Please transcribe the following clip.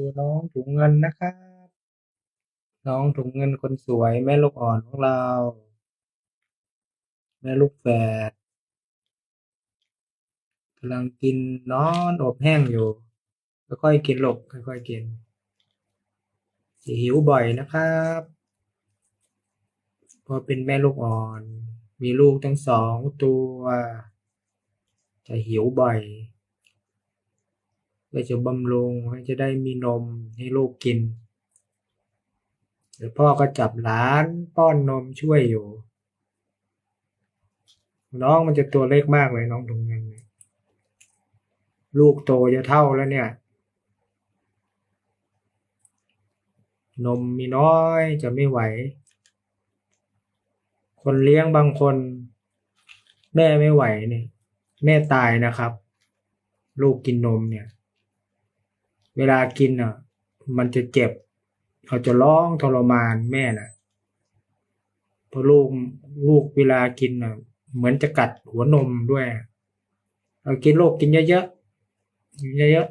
ดูน้องถุงเงินนะครับ น้องถุงเงินคนสวยแม่ลูกอ่อนของเรา แม่ลูกแฝดกำลังกินนอนอบแห้งอยู่ค่อยๆกินหลบค่อยๆกินสิหิวบ่อยนะครับเพราะเป็นแม่ลูกอ่อน มีลูกทั้งสองตัว จะหิวบ่อย เพื่อจะบำรุงให้จะได้มีนมให้ลูกกินเดี๋ยวพ่อก็จับหลานป้อนนมช่วยอยู่ น้องมันจะตัวเล็กมากเลยน้องถุงเงินลูกโตจะเท่าแล้วเนี่ย นมมีน้อยจะไม่ไหว คนเลี้ยงบางคน แม่ไม่ไหวเนี่ย แม่ตายนะครับ ลูกกินนมเนี่ย เวลากินอะ มันจะเจ็บเขาจะร้องทรมานแม่น่ะเพราะลูกลูกเวลากินอะ เหมือนจะกัดหัวนมด้วย เรากินลูกกินเยอะๆเยอะ